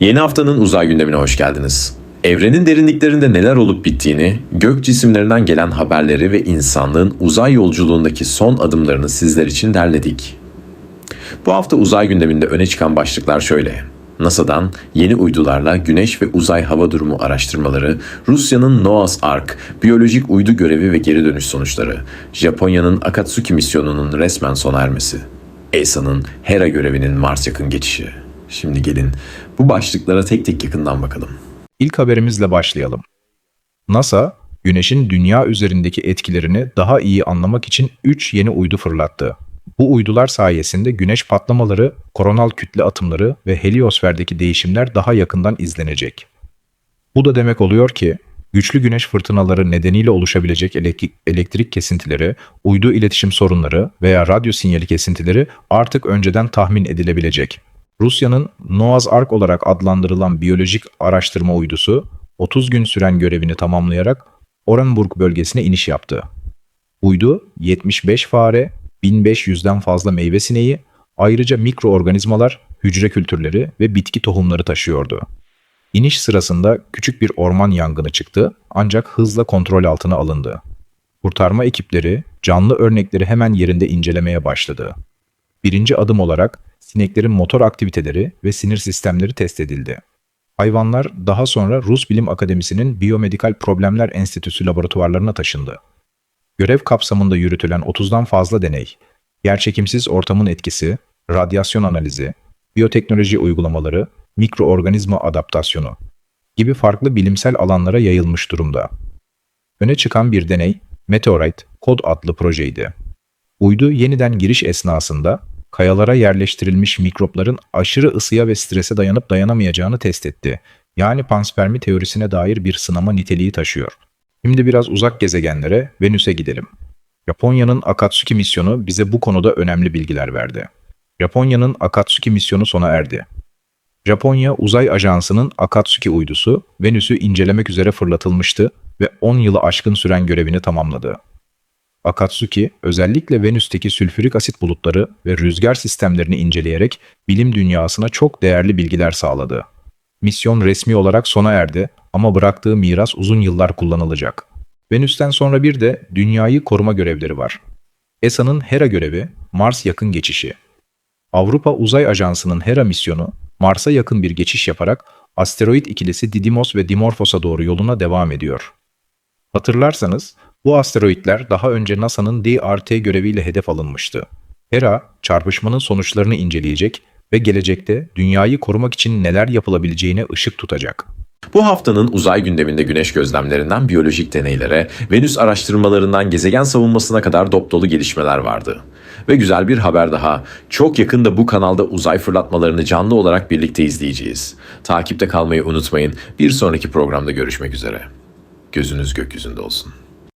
Yeni haftanın uzay gündemine hoş geldiniz. Evrenin derinliklerinde neler olup bittiğini, gök cisimlerinden gelen haberleri ve insanlığın uzay yolculuğundaki son adımlarını sizler için derledik. Bu hafta uzay gündeminde öne çıkan başlıklar şöyle. NASA'dan yeni uydularla güneş ve uzay hava durumu araştırmaları, Rusya'nın Noah's Ark, biyolojik uydu görevi ve geri dönüş sonuçları, Japonya'nın Akatsuki misyonunun resmen sona ermesi, ESA'nın Hera görevinin Mars yakın geçişi. Şimdi gelin bu başlıklara tek tek yakından bakalım. İlk haberimizle başlayalım. NASA, Güneş'in dünya üzerindeki etkilerini daha iyi anlamak için 3 yeni uydu fırlattı. Bu uydular sayesinde güneş patlamaları, koronal kütle atımları ve heliosferdeki değişimler daha yakından izlenecek. Bu da demek oluyor ki, güçlü güneş fırtınaları nedeniyle oluşabilecek elektrik, kesintileri, uydu iletişim sorunları veya radyo sinyali kesintileri artık önceden tahmin edilebilecek. Rusya'nın Noah's Ark olarak adlandırılan biyolojik araştırma uydusu 30 gün süren görevini tamamlayarak Orenburg bölgesine iniş yaptı. Uydu 75 fare, 1500'den fazla meyve sineği, ayrıca mikroorganizmalar, hücre kültürleri ve bitki tohumları taşıyordu. İniş sırasında küçük bir orman yangını çıktı ancak hızla kontrol altına alındı. Kurtarma ekipleri canlı örnekleri hemen yerinde incelemeye başladı. Birinci adım olarak sineklerin motor aktiviteleri ve sinir sistemleri test edildi. Hayvanlar daha sonra Rus Bilim Akademisi'nin Biyomedikal Problemler Enstitüsü laboratuvarlarına taşındı. Görev kapsamında yürütülen 30'dan fazla deney, yerçekimsiz ortamın etkisi, radyasyon analizi, biyoteknoloji uygulamaları, mikroorganizma adaptasyonu gibi farklı bilimsel alanlara yayılmış durumda. Öne çıkan bir deney, Meteorite Kod adlı projeydi. Uydu yeniden giriş esnasında kayalara yerleştirilmiş mikropların aşırı ısıya ve strese dayanıp dayanamayacağını test etti. Yani panspermi teorisine dair bir sınama niteliği taşıyor. Şimdi biraz uzak gezegenlere, Venüs'e gidelim. Japonya'nın Akatsuki misyonu bize bu konuda önemli bilgiler verdi. Japonya'nın Akatsuki misyonu sona erdi. Japonya Uzay Ajansı'nın Akatsuki uydusu Venüs'ü incelemek üzere fırlatılmıştı ve 10 yılı aşkın süren görevini tamamladı. Akatsuki özellikle Venüs'teki sülfürik asit bulutları ve rüzgar sistemlerini inceleyerek bilim dünyasına çok değerli bilgiler sağladı. Misyon resmi olarak sona erdi ama bıraktığı miras uzun yıllar kullanılacak. Venüs'ten sonra bir de dünyayı koruma görevleri var. ESA'nın Hera görevi Mars yakın geçişi. Avrupa Uzay Ajansı'nın Hera misyonu Mars'a yakın bir geçiş yaparak asteroid ikilisi Didymos ve Dimorphos'a doğru yoluna devam ediyor. Hatırlarsanız bu asteroidler daha önce NASA'nın DRT göreviyle hedef alınmıştı. Hera, çarpışmanın sonuçlarını inceleyecek ve gelecekte dünyayı korumak için neler yapılabileceğine ışık tutacak. Bu haftanın uzay gündeminde güneş gözlemlerinden biyolojik deneylere, Venüs araştırmalarından gezegen savunmasına kadar dop dolu gelişmeler vardı. Ve güzel bir haber daha. Çok yakında bu kanalda uzay fırlatmalarını canlı olarak birlikte izleyeceğiz. Takipte kalmayı unutmayın. Bir sonraki programda görüşmek üzere. Gözünüz gökyüzünde olsun.